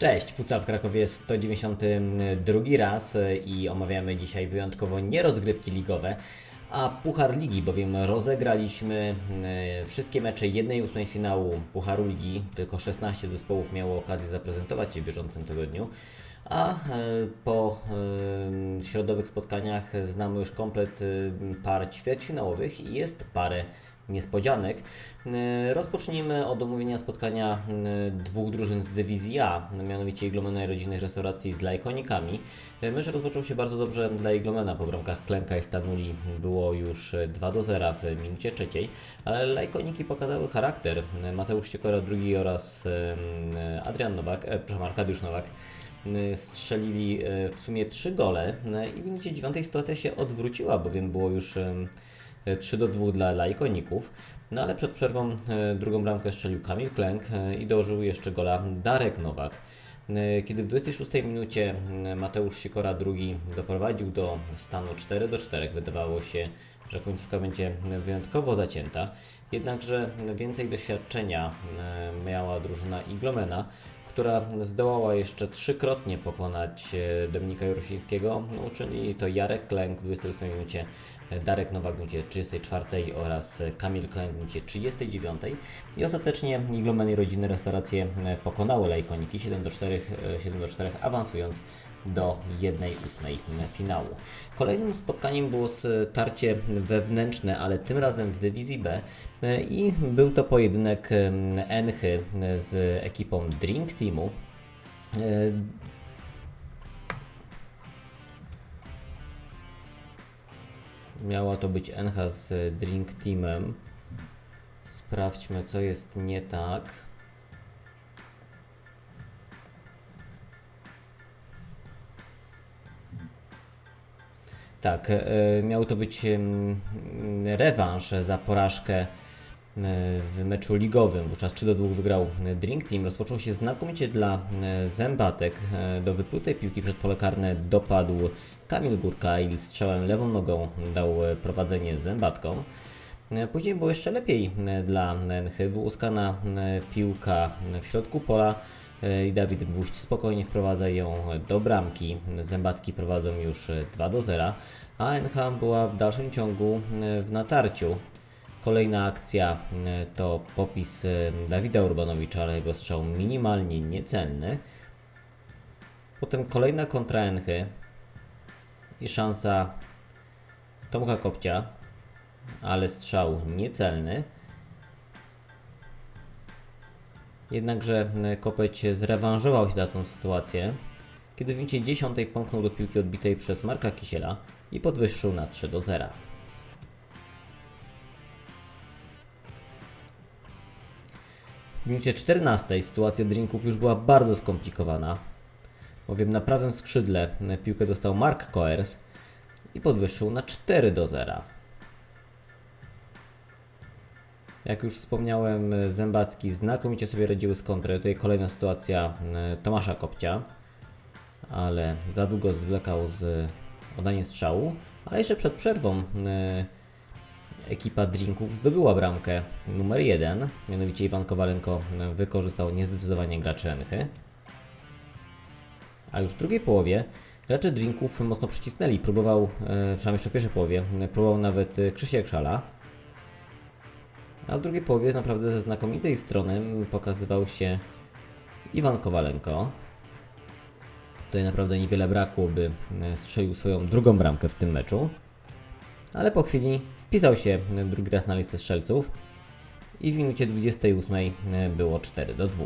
Cześć, Futsal w Krakowie 192 raz e, i omawiamy dzisiaj wyjątkowo nie rozgrywki ligowe, a Puchar Ligi, bowiem rozegraliśmy e, wszystkie mecze 1-8 finału Pucharu Ligi, tylko 16 zespołów miało okazję zaprezentować się w bieżącym tygodniu. A e, po środowych spotkaniach znamy już komplet par ćwierćfinałowych i jest parę niespodzianek. E, Rozpocznijmy od omówienia spotkania e, dwóch drużyn z dywizji A, mianowicie Iglomena i Rodzinnych Restauracji z Lajkonikami. E, Mecz rozpoczął się bardzo dobrze dla Iglomena po bramkach Klenka i Stanuli. Było już e, 2 do 0 w minucie trzeciej, ale Lajkoniki pokazały charakter. Mateusz Siekora drugi oraz Adrian Nowak, e, przepraszam, Arkadiusz Nowak strzelili w sumie trzy gole i w minucie dziewiątej sytuacja się odwróciła, bowiem było już 3 do 2 dla lajkoników. No ale przed przerwą e, drugą bramkę strzelił Kamil Klęk e, i dołożył jeszcze gola Darek Nowak. E, Kiedy w 26 minucie e, Mateusz Sikora II doprowadził do stanu 4 do 4, wydawało się, że końcówka będzie wyjątkowo zacięta. Jednakże więcej doświadczenia e, miała drużyna Iglomena, która zdołała jeszcze trzykrotnie pokonać e, Dominika Jurosińskiego, no, czyli to Jarek Klęk w 28 minucie, e, Darek Nowak w minucie 34 oraz Kamil Klęk w minucie 39 i ostatecznie Iglomen i rodzinne restauracje pokonały Lejkoniki 7 do 4, e, 7 do 4 awansując do 1-8 finału. Kolejnym spotkaniem było tarcie wewnętrzne, ale tym razem w dywizji B i był to pojedynek Enchy z ekipą Drink Teamu. Miała to być Encha z Drink Teamem. Sprawdźmy, co jest nie tak. Tak, e, miał to być rewanż za porażkę w meczu ligowym. Wówczas 3 do 2 wygrał Drink Team. Rozpoczął się znakomicie dla e, Zębatek. E, Do wyplutej piłki przed pole karne dopadł Kamil Górka i strzałem lewą nogą dał prowadzenie Zębatkom. E, Później było jeszcze lepiej dla Enchy. Wyłuskana e, piłka w środku pola i Dawid Gwóźdź spokojnie wprowadza ją do bramki. Zębatki prowadzą już e, 2 do 0, a NH była w dalszym ciągu w natarciu. Kolejna akcja e, to popis e, Dawida Urbanowicza, ale jego strzał minimalnie niecelny. Potem kolejna kontra Enchy i szansa Tomka Kopcia, ale strzał niecelny. Jednakże e, Kopeć zrewanżował się za tą sytuację, kiedy w minucie 10 pomknął do piłki odbitej przez Marka Kisiela i podwyższył na 3 do 0. W minucie 14 sytuacja drinków już była bardzo skomplikowana, bowiem na prawym skrzydle e, piłkę dostał Mark Koers i podwyższył na 4 do 0. Jak już wspomniałem, e, zębatki znakomicie sobie radziły z kontry. Tutaj kolejna sytuacja e, Tomasza Kopcia, ale za długo zwlekał z oddaniem strzału. Ale jeszcze przed przerwą e, ekipa Drinków zdobyła bramkę numer 1, mianowicie Iwan Kowalenko wykorzystał niezdecydowanie graczy Enchy. A już w drugiej połowie gracze Drinków mocno przycisnęli. Próbował, e, przynajmniej jeszcze w pierwszej połowie, próbował nawet e, Krzysiek Szala. A w drugiej połowie naprawdę ze znakomitej strony pokazywał się Iwan Kowalenko. Tutaj naprawdę niewiele brakło, by e, strzelił swoją drugą bramkę w tym meczu. Ale po chwili wpisał się drugi raz na listę strzelców i w minucie 28 e, było 4 do 2.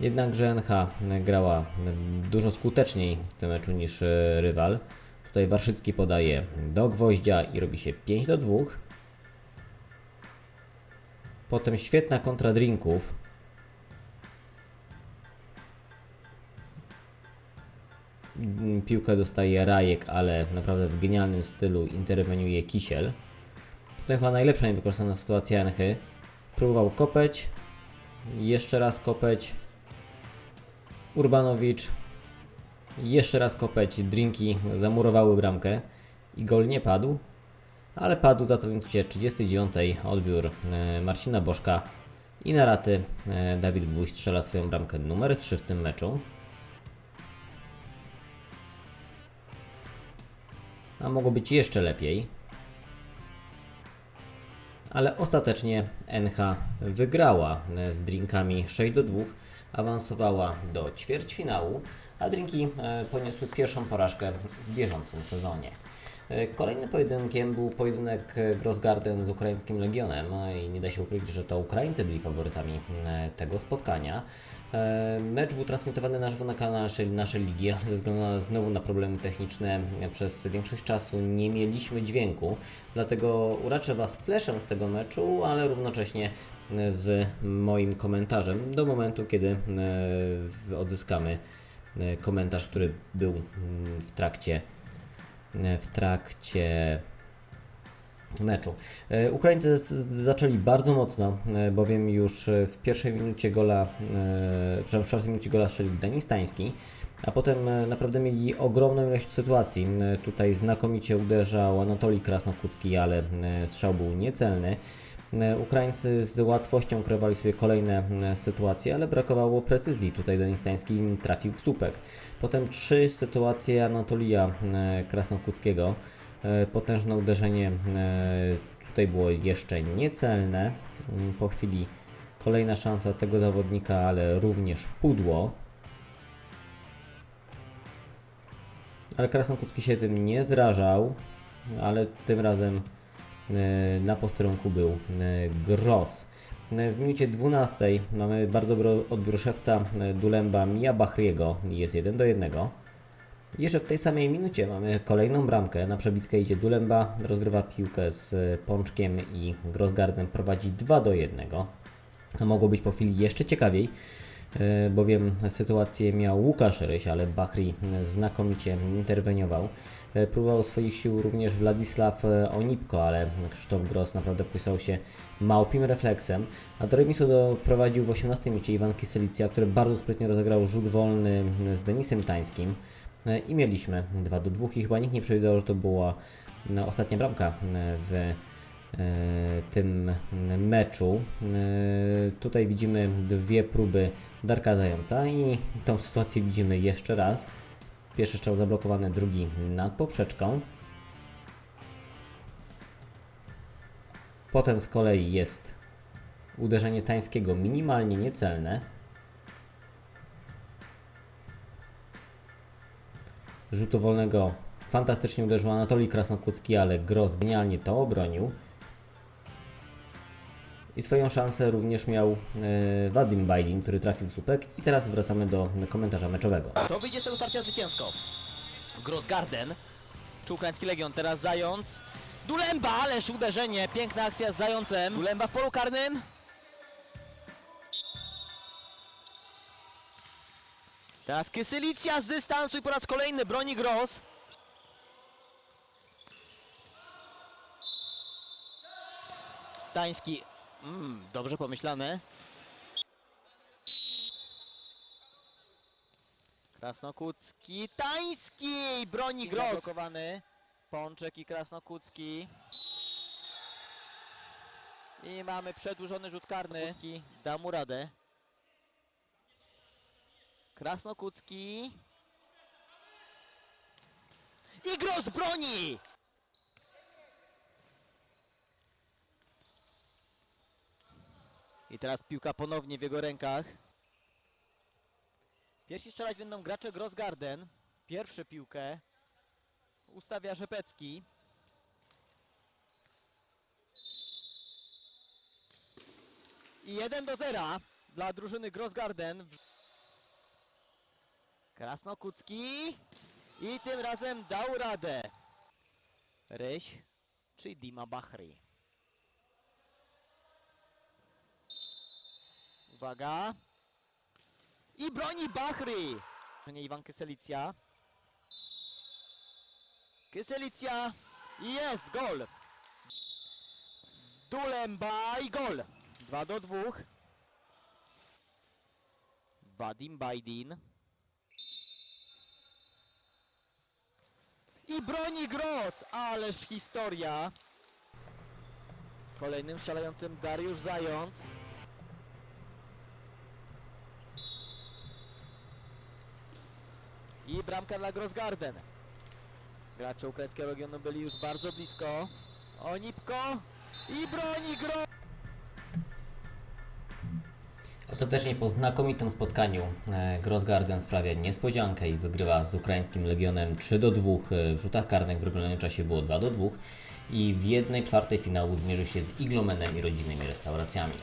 Jednakże NH grała e, dużo skuteczniej w tym meczu niż e, rywal. Tutaj Warszycki podaje do gwoździa i robi się 5 do 2. Potem świetna kontra drinków. Piłkę dostaje Rajek, ale naprawdę w genialnym stylu interweniuje Kisiel. Potem chyba najlepsza niewykorzystana sytuacja Enchy. Próbował kopeć. Jeszcze raz kopeć. Urbanowicz. Jeszcze raz kopeć. Drinki zamurowały bramkę. I gol nie padł. Ale padł za to w minucie 39 odbiór e, Marcina Bożka I na raty e, Dawid Gwóźdź strzela swoją bramkę numer 3 w tym meczu. A mogło być jeszcze lepiej. Ale ostatecznie NH wygrała z Drinkami 6 do 2, awansowała do ćwierćfinału, a Drinki e, poniosły pierwszą porażkę w bieżącym sezonie. E, Kolejnym pojedynkiem był pojedynek Grossgarden z ukraińskim Legionem e, i nie da się ukryć, że to Ukraińcy byli faworytami e, tego spotkania. E, Mecz był transmitowany na żywo na kanale naszej, naszej ligi, ale ze względu na, znowu na problemy techniczne przez większość czasu nie mieliśmy dźwięku, dlatego uraczę Was flashem z tego meczu, ale równocześnie z moim komentarzem do momentu, kiedy odzyskamy komentarz, który był mm, w trakcie w trakcie meczu. E, Ukraińcy zaczęli bardzo mocno, e, bowiem już e, w pierwszej minucie gola, e, przepraszam, w czwartej minucie gola strzelił Denis Tański, a potem e, naprawdę mieli ogromną ilość sytuacji. E, Tutaj znakomicie uderzał Anatolii Krasnokucki, ale e, strzał był niecelny. E, Ukraińcy z łatwością kreowali sobie kolejne e, sytuacje, ale brakowało precyzji. Tutaj Denis Tański trafił w słupek. Potem trzy sytuacje Anatolija e, Krasnokuckiego. Potężne uderzenie tutaj było jeszcze niecelne. Mm, Po chwili kolejna szansa tego zawodnika, ale również pudło. Ale Krasnokucki się tym nie zrażał, ale tym razem na posterunku był e, Gross. E, W minucie 12 mamy bardzo dobry odbiór szewca e, Dulemba Mia Bahriego. Jest 1 do 1. Jeszcze w tej samej minucie mamy kolejną bramkę. Na przebitkę idzie Dulemba, rozgrywa piłkę z e, Pączkiem i Grossgardem prowadzi 2 do 1. A mogło być po chwili jeszcze ciekawiej, e, bowiem sytuację miał Łukasz Ryś, ale Bahri e, znakomicie interweniował. E, Próbował swoich sił również Władysław e, Onipko, ale Krzysztof Gross naprawdę pisał się małpim refleksem, a do remisu doprowadził w 18 minucie Iwan Kyselicja, który bardzo sprytnie rozegrał rzut wolny z Denisem Tańskim. E, I mieliśmy 2 do 2 i chyba nikt nie przewidział, że to była e, ostatnia bramka e, w e, tym meczu. E, Tutaj widzimy dwie próby Darka Zająca i tą sytuację widzimy jeszcze raz. Pierwszy strzał zablokowany, drugi nad poprzeczką. Potem z kolei jest uderzenie tańskiego minimalnie niecelne. Rzutu wolnego fantastycznie uderzył Anatolii Krasnokłucki, ale Gross genialnie to obronił. I swoją szansę również miał e, Wadim Bajdin, który trafił w słupek. I teraz wracamy do komentarza meczowego. To wyjdzie z tego starcia zwycięsko. Grossgarden, czy ukraiński Legion, teraz Zając. Dulemba, ależ uderzenie, piękna akcja z Zającem. Dulemba w polu karnym. Teraz Kysylicja z dystansu i po raz kolejny broni Gross. Tański, mm, dobrze pomyślane. Krasnokucki, Tański! Broni Gross. Blokowany. Pączek i Krasnokucki. I mamy przedłużony rzut karny. Kucki Da mu radę. Krasnokucki. I Gross broni! I teraz piłka ponownie w jego rękach. Pierwsi strzelać będą gracze Grossgarden. Pierwszy piłkę ustawia Rzepecki. I 1 do 0 dla drużyny Grossgarden. Krasnokucki i tym razem dał radę. Ryś czy Dima Bahri. Uwaga. I broni Bahri! Nie Iwan Kyselicja. Kyselicja jest gol! Dulemba i gol! 2 do 2. Wadim Bajdin. I broni Gross! Ależ historia! Kolejnym strzelającym Dariusz Zając. I bramka dla Grossgarden. Gracze ukraińskiego regionu byli już bardzo blisko. Onipko i broni Gro... Ostatecznie po znakomitym spotkaniu e, Grossgarden sprawia niespodziankę i wygrywa z ukraińskim Legionem 3 do 2. E, W rzutach karnych w regularnym czasie było 2 do 2 i w 1 czwartej finału zmierzy się z Iglomenem i rodzimymi restauracjami.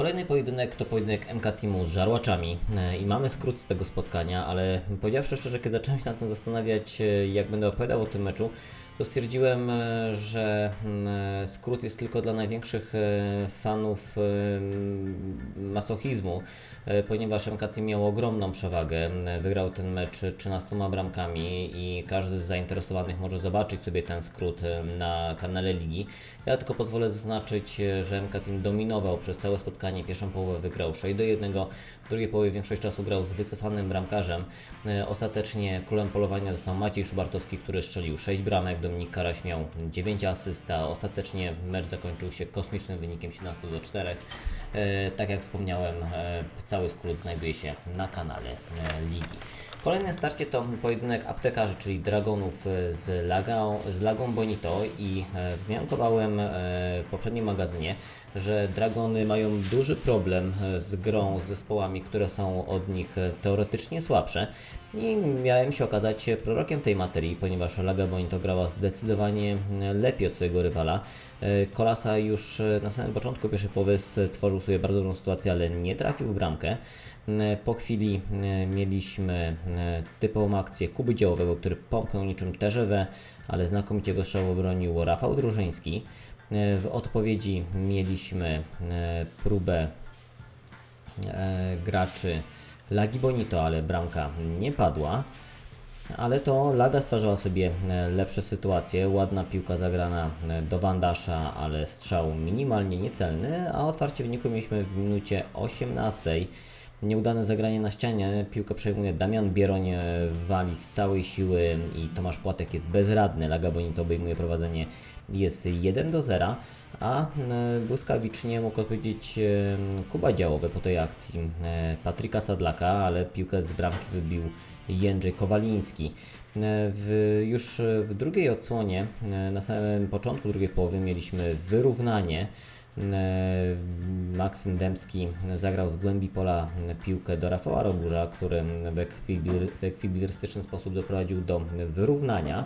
Kolejny pojedynek to pojedynek MK Teamu z żarłaczami. E, i mamy skrót z tego spotkania, ale powiedziawszy szczerze, kiedy zacząłem się nad tym zastanawiać, e, jak będę opowiadał o tym meczu, to stwierdziłem, e, że mm, e, skrót jest tylko dla największych e, fanów masochizmu, ponieważ MK Team miał ogromną przewagę. Wygrał ten mecz 13 bramkami i każdy z zainteresowanych może zobaczyć sobie ten skrót na kanale ligi. Ja tylko pozwolę zaznaczyć, że MK Team dominował przez całe spotkanie. Pierwszą połowę wygrał 6 do 1, w drugiej połowie większość czasu grał z wycofanym bramkarzem. Ostatecznie królem polowania został Maciej Szubartowski, który strzelił 6 bramek. Dominik Karaś miał 9 asyst, a ostatecznie mecz zakończył się kosmicznym wynikiem 17 do 4. E, Tak jak wspomniałem, e, cały skrót znajduje się na kanale e, ligi. Kolejne starcie to pojedynek aptekarzy, czyli Dragonów z, Laga, z Lagą Bonito i e, wzmiankowałem e, w poprzednim magazynie, że Dragony mają duży problem e, z grą z zespołami, które są od nich teoretycznie słabsze i miałem się okazać prorokiem w tej materii, ponieważ Laga Bonito grała zdecydowanie lepiej od swojego rywala. Kolasa już na samym początku pierwszej połowy stworzył sobie bardzo dobrą sytuację, ale nie trafił w bramkę. E, Po chwili e, mieliśmy e, typową akcję Kuby Działowego, który pomknął niczym TGW, ale znakomicie go strzał obronił Rafał Drużyński. W odpowiedzi mieliśmy próbę graczy Lagi Bonito, ale bramka nie padła. Ale to Laga stwarzała sobie lepsze sytuacje. Ładna piłka zagrana do Wandasza, ale strzał minimalnie niecelny, a otwarcie wyniku mieliśmy w minucie 18. Nieudane zagranie na ścianie, piłkę przejmuje Damian Bieroń, e, wali z całej siły i Tomasz Płatek jest bezradny. Laga Bonito obejmuje prowadzenie, jest 1 do 0, a e, błyskawicznie mógł odpowiedzieć e, Kuba Działowy po tej akcji Patryka Sadlaka, ale piłkę z bramki wybił Jędrzej Kowaliński. W, już w drugiej odsłonie, na samym początku drugiej połowy mieliśmy wyrównanie. E, Maksym Dębski zagrał z głębi pola piłkę do Rafała Roburza, który w ekwilibr- w ekwilibrystyczny sposób doprowadził do wyrównania.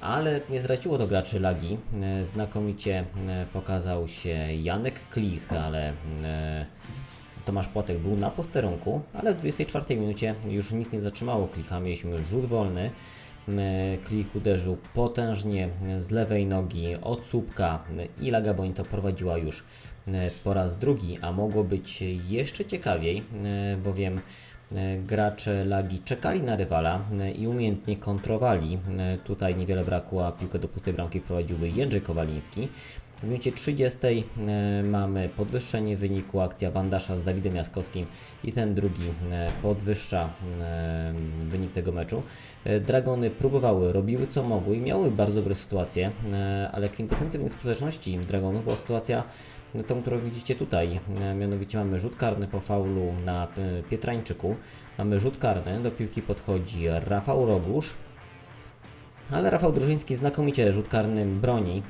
Ale nie zdradziło to graczy Lagi. E, Znakomicie e, pokazał się Janek Klich, ale Tomasz Płotek był na posterunku, ale w 24 minucie już nic nie zatrzymało Klicha. Mieliśmy rzut wolny. E, Klich uderzył potężnie z lewej nogi od słupka e, i Laga Bonito prowadziła już e, po raz drugi, a mogło być jeszcze ciekawiej, e, bowiem e, gracze Lagi czekali na rywala e, i umiejętnie kontrowali. E, Tutaj niewiele brakło, a piłkę do pustej bramki wprowadziłby Jędrzej Kowaliński. W minucie 30 e, mamy podwyższenie wyniku, akcja Wandasza z Dawidem Jaskowskim i ten drugi e, podwyższa e, wynik tego meczu. Dragony próbowały, robiły co mogły i miały bardzo dobre sytuacje, ale kwintesencją skuteczności Dragonów była sytuacja tą, którą widzicie tutaj. Mianowicie mamy rzut karny po faulu na Pietrańczyku. Mamy rzut karny, do piłki podchodzi Rafał Rogusz, ale Rafał Drużyński znakomicie rzut karny broni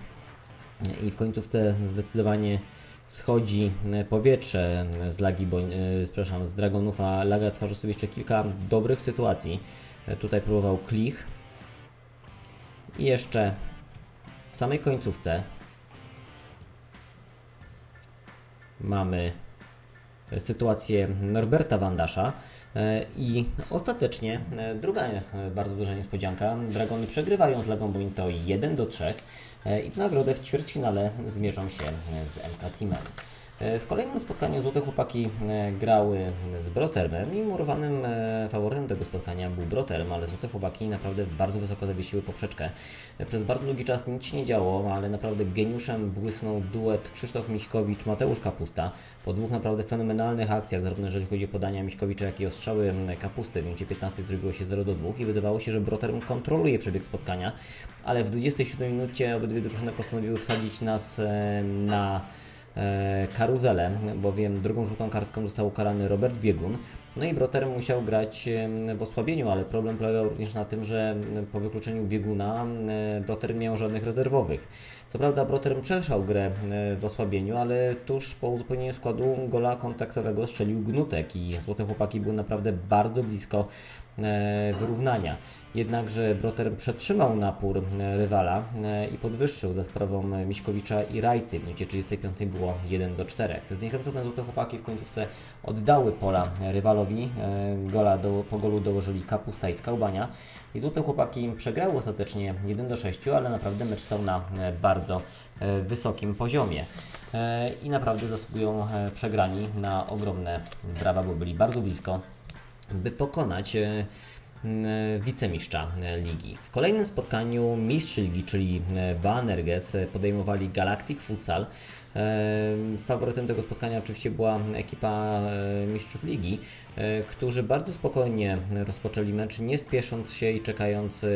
i w końcówce zdecydowanie schodzi e, powietrze z Lagi, bo, e, przepraszam, z Dragonów, a Laga tworzy sobie jeszcze kilka dobrych sytuacji. E, Tutaj próbował Klich i jeszcze w samej końcówce mamy sytuację Norberta Wandasza. E, I ostatecznie e, druga e, bardzo duża niespodzianka. Dragony przegrywają z Legą Bonito 1 do 3 e, i w nagrodę w ćwierćfinale zmierzą się z MK Teamem. E, W kolejnym spotkaniu Złote Chłopaki e, grały z Brotermem i murowanym e, faworytem tego spotkania był Broterm, ale Złote Chłopaki naprawdę bardzo wysoko zawiesiły poprzeczkę. Przez bardzo długi czas nic się nie działo, ale naprawdę geniuszem błysnął duet Krzysztof Miśkowicz-Mateusz Kapusta. Po dwóch naprawdę fenomenalnych akcjach, zarówno jeżeli chodzi o podania Miśkowicza, jak i o strzały Kapusty. W minucie 15 zrobiło się 0 do 2 i wydawało się, że Broterm kontroluje przebieg spotkania, ale w 27 minucie obydwie drużyny postanowiły wsadzić nas na karuzelę, bowiem drugą żółtą kartką został ukarany Robert Biegun. No i Broter musiał grać w osłabieniu, ale problem polegał również na tym, że po wykluczeniu bieguna Broter nie miał żadnych rezerwowych. Co prawda Broter przetrwał grę w osłabieniu, ale tuż po uzupełnieniu składu gola kontaktowego strzelił Gnutek i Złote Chłopaki były naprawdę bardzo blisko e, wyrównania. Jednakże Broter przetrzymał napór e, rywala e, i podwyższył za sprawą e, Miśkowicza i Rajcy. W minucie 35 było 1 do 4. Zniechęcone Złote Chłopaki w końcówce oddały pola e, rywalowi. E, Gola do, po golu dołożyli Kapusta i Skałbania. I Złote Chłopaki przegrały ostatecznie 1 do 6, ale naprawdę mecz stał na e, bardzo e, wysokim poziomie. E, I naprawdę zasługują e, przegrani na ogromne brawa, bo byli bardzo blisko by pokonać e, m, wicemistrza e, ligi. W kolejnym spotkaniu mistrz ligi, czyli e, Banerges, e, podejmowali Galactic Futsal. Faworytem tego spotkania oczywiście była ekipa e, mistrzów ligi, e, którzy bardzo spokojnie rozpoczęli mecz, nie spiesząc się i czekając e,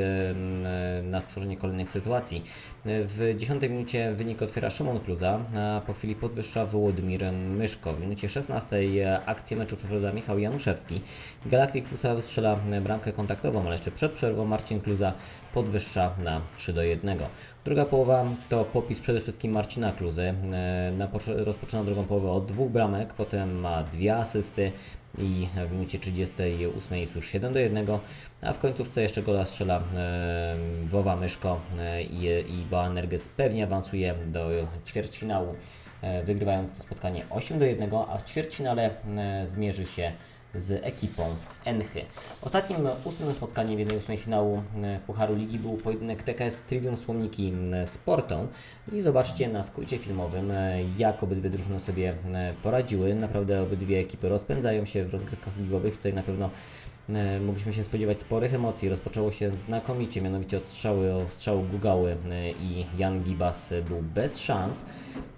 na stworzenie kolejnych sytuacji. W 10 minucie wynik otwiera Szymon Kluza, a po chwili podwyższa Wołodymir Myszko. W minucie 16 akcję meczu przeprowadza Michał Januszewski. Galactic Futsal strzela bramkę kontaktową, ale jeszcze przed przerwą Marcin Kluza podwyższa na 3 do 1. Druga połowa to popis przede wszystkim Marcina Kluzy. E, rozpoczyna drugą połowę od dwóch bramek, potem ma dwie asysty i w minucie 38 jest już 7 do 1, a w końcówce jeszcze gola strzela e, Wowa Myszko e, i, Boanerges pewnie awansuje do ćwierćfinału, e, wygrywając to spotkanie 8 do 1, a w ćwierćfinale zmierzy się z ekipą Enchy. Ostatnim ósmym spotkaniem 1-8 finału e, Pucharu Ligi był pojedynek TKS Trivium Słomniki m, z Portą i zobaczcie na skrócie filmowym e, jak obydwie drużyny sobie e, poradziły. Naprawdę obydwie ekipy rozpędzają się w rozgrywkach ligowych. Tutaj na pewno mogliśmy się spodziewać sporych emocji. Rozpoczęło się znakomicie, mianowicie od strzały, od strzału Gugały i Jan Gibas był bez szans.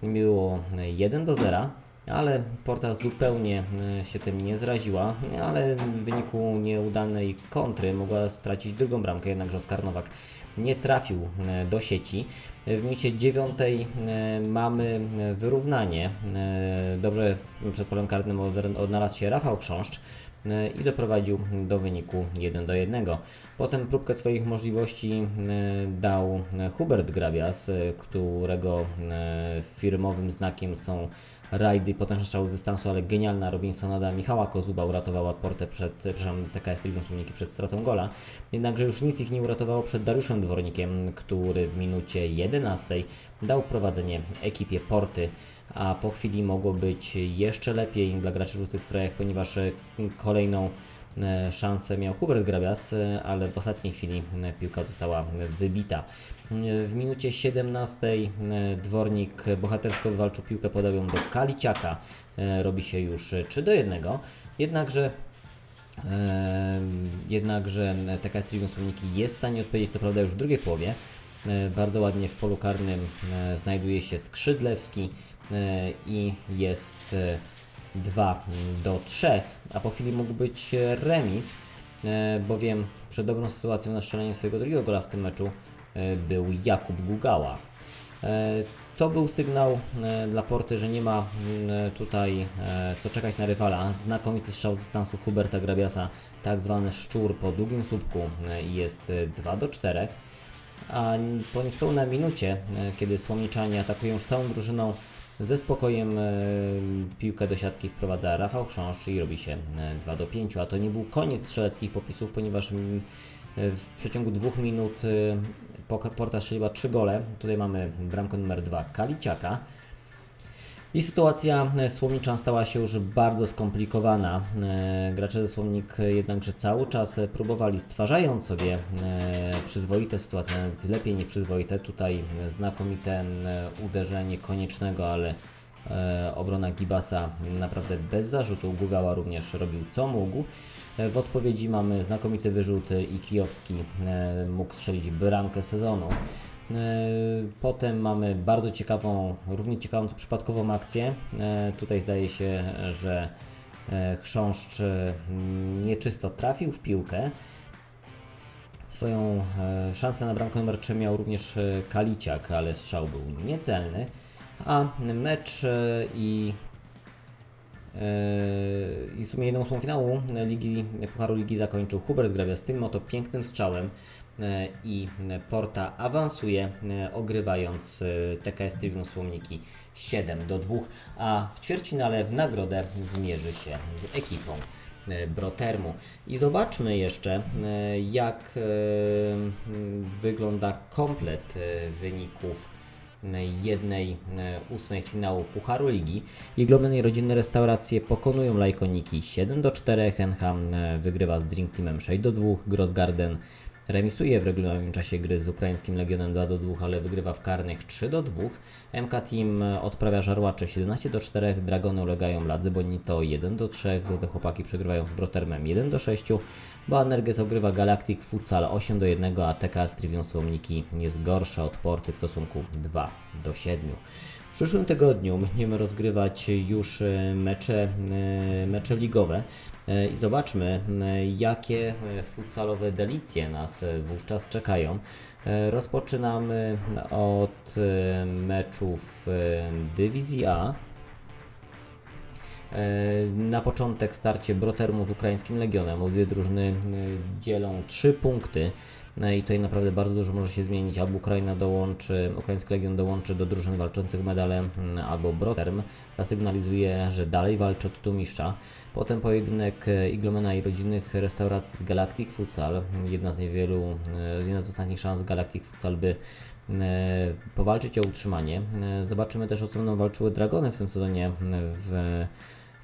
Było e, 1 do 0 ale Porta zupełnie e, się tym nie zraziła, ale w wyniku nieudanej kontry mogła stracić drugą bramkę, jednakże Oskar Nowak nie trafił e, do sieci. W minucie dziewiątej e, mamy wyrównanie. Dobrze przed polem karnym od- odnalazł się Rafał Krząszcz i doprowadził do wyniku 1 do 1. Potem próbkę swoich możliwości dał Hubert Grabias, którego firmowym znakiem są rajdy, potężny strzał z dystansu, ale genialna Robinsonada Michała Kozuba uratowała Portę przed, przepraszam, TKS Trivium Słomniki przed stratą gola. Jednakże już nic ich nie uratowało przed Dariuszem Dwornikiem, który w minucie 11 dał prowadzenie ekipie Porty, a po chwili mogło być jeszcze lepiej dla graczy w żółtych strojach, ponieważ e, kolejną szansę miał Hubert Grabias, e, ale w ostatniej chwili e, piłka została wybita. E, W minucie 17 e, Dwornik bohatersko wywalczył piłkę, podał ją do Kaliciaka. E, Robi się już e, 3 do 1. Jednakże Jednakże TKS Trivium Słoniki jest w stanie odpowiedzieć, co prawda już w drugiej połowie. E, Bardzo ładnie w polu karnym e, znajduje się Skrzydlewski e, i jest e, 2 do 3, a po chwili mógł być remis, e, bowiem przed dobrą sytuacją na strzelenie swojego drugiego gola w tym meczu e, był Jakub Gugała. E, To był sygnał dla Porty, że nie ma mm, tutaj co czekać na rywala. Znakomity strzał dystansu Huberta Grabiasa, tak zwany szczur po długim słupku jest e, 2 do 4. A po niespełna minucie, kiedy Słomniczanie atakują już całą drużyną, ze spokojem e, piłkę do siatki wprowadza Rafał Chrząszcz i robi się e, 2 do 5. A to nie był koniec strzeleckich popisów, ponieważ mm, e, w przeciągu dwóch minut e, Porta strzeliła 3 gole. Tutaj mamy bramkę numer 2 Kaliciaka. I sytuacja e, Słomniczan stała się już bardzo skomplikowana. E, Gracze ze Słomnik e, jednakże cały czas próbowali, stwarzając sobie e, przyzwoite sytuacje, nawet lepiej niż przyzwoite. Tutaj znakomite uderzenie koniecznego, ale obrona Gibasa naprawdę bez zarzutu. Gugała również robił co mógł. W odpowiedzi mamy znakomity wyrzut i Kijowski mógł strzelić bramkę sezonu. E, Potem mamy bardzo ciekawą, równie ciekawą przypadkową akcję. E, Tutaj zdaje się, że e, Chrząszcz nieczysto trafił w piłkę. Swoją szansę na bramkę numer 3 miał również Kaliciak, ale strzał był niecelny. A mecz i I w sumie jedną ósmą finału Ligi, Pucharu Ligi zakończył Hubert Grabia z tym oto pięknym strzałem i Porta awansuje, e, ogrywając e, TKS Trivium Słomniki 7 do 2, a w ćwierćfinale w nagrodę zmierzy się z ekipą e, Brotermu. I zobaczmy jeszcze, e, jak e, wygląda komplet e, wyników jednej e, ósmej finału Pucharu Ligi. Iglomen i rodzinne restauracje pokonują Lajkoniki 7 do 4, Henham e, wygrywa z Drink Teamem 6 do 2, Grossgarden remisuje w regularnym czasie gry z ukraińskim Legionem 2 do 2, ale wygrywa w karnych 3 do 2. MK Team odprawia żarłacze 17 do 4, Dragony ulegają Ladzy Bonito 1 do 3, Złote Chłopaki przegrywają z Brotermem 1 do 6, Boanerges ogrywa Galactic Futsal 8 do 1, a TK Trivium Słomniki jest gorsza od Porty w stosunku 2 do 7. W przyszłym tygodniu będziemy rozgrywać już mecze, e, mecze ligowe i zobaczmy, e, jakie e, futsalowe delicje nas e, wówczas czekają. E, Rozpoczynamy od e, meczów e, Dywizji A. E, Na początek starcie Brotermu z ukraińskim Legionem. Obie drużyny e, dzielą 3 punkty. No i tutaj naprawdę bardzo dużo może się zmienić. Albo Ukraina dołączy, Ukraiński Legion dołączy do drużyn walczących o medale, mm, albo Broterm zasygnalizuje, że dalej walczy o tytuł mistrza. Potem pojedynek e, Iglomena i rodzinnych restauracji z Galactic Futsal. Jedna z niewielu, e, jedna z ostatnich szans Galactic Futsal, by e, powalczyć o utrzymanie. Zobaczymy też o co będą walczyły Dragony w tym sezonie w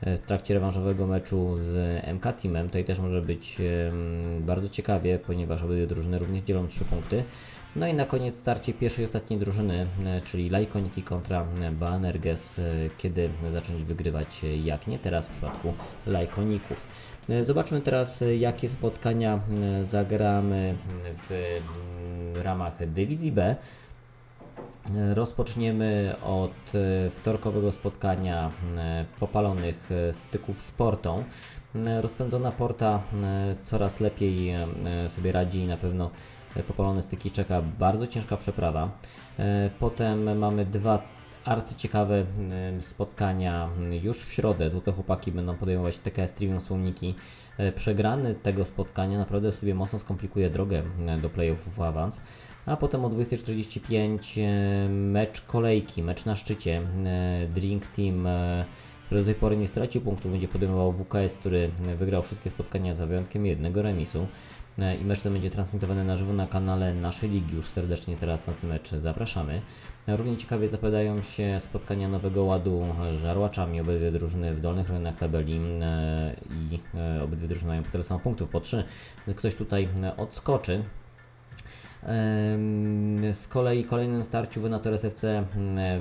w trakcie rewanżowego meczu z MK Teamem. Tutaj też może być bardzo ciekawie, ponieważ obydwie drużyny również dzielą 3 punkty. No i na koniec starcie pierwszej i ostatniej drużyny, e, czyli Lajkoniki kontra e, Banerges, e, kiedy zacząć wygrywać, e, jak nie teraz w przypadku Lajkoników. E, Zobaczmy teraz, e, jakie spotkania e, zagramy w mm, ramach Dywizji B. Rozpoczniemy od e, wtorkowego spotkania e, popalonych e, styków z Portą. Rozpędzona Porta coraz lepiej sobie radzi i na pewno popalone styki czeka bardzo ciężka przeprawa. Potem mamy dwa arcyciekawe spotkania już w środę. Złote chłopaki będą podejmować TKS Trivium Słomniki. E, Przegrany tego spotkania naprawdę sobie mocno skomplikuje drogę e, do playoffów w awans. A potem o 20.45 e, mecz kolejki, mecz na szczycie. Drink Team, który do tej pory nie stracił punktów, będzie podejmował WKS, który wygrał wszystkie spotkania za wyjątkiem jednego remisu. E, I mecz ten będzie transmitowany na żywo na kanale naszej ligi. Już serdecznie teraz na ten mecz zapraszamy. E, Równie ciekawie zapowiadają się spotkania Nowego Ładu z żarłaczami. Obydwie drużyny w dolnych rejonach tabeli e, i obydwie drużyny mają tyle samo punktów, po 3. Ktoś tutaj odskoczy. Z kolei kolejnym starciu Venator SFC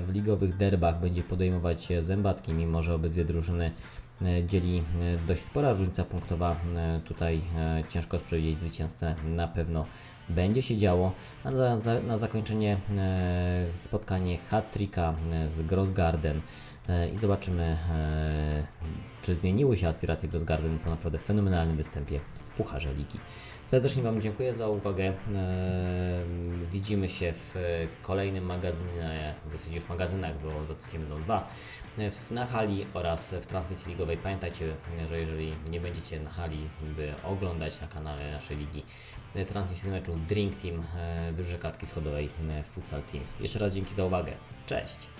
w ligowych derbach będzie podejmować zębatki, mimo że obydwie drużyny dzieli e, dość spora różnica punktowa. E, Tutaj e, ciężko przewidzieć zwycięzcę, na pewno będzie się działo. A na, na zakończenie e, spotkanie hat-tricka e, z Grossgarden E, i zobaczymy, e, czy zmieniły się aspiracje Grossgarden po naprawdę fenomenalnym występie w Pucharze Ligi. Serdecznie Wam dziękuję za uwagę. E, Widzimy się w kolejnym magazynie, w zasadzie już magazynach, bo za tydzień będą dwa, e, w- na hali oraz w transmisji ligowej. Pamiętajcie, że jeżeli nie będziecie na hali, by oglądać na kanale naszej ligi e, transmisję meczu Drink Team, e, Wybrzeże Klatki Schodowej, e, Futsal Team. Jeszcze raz dzięki za uwagę. Cześć!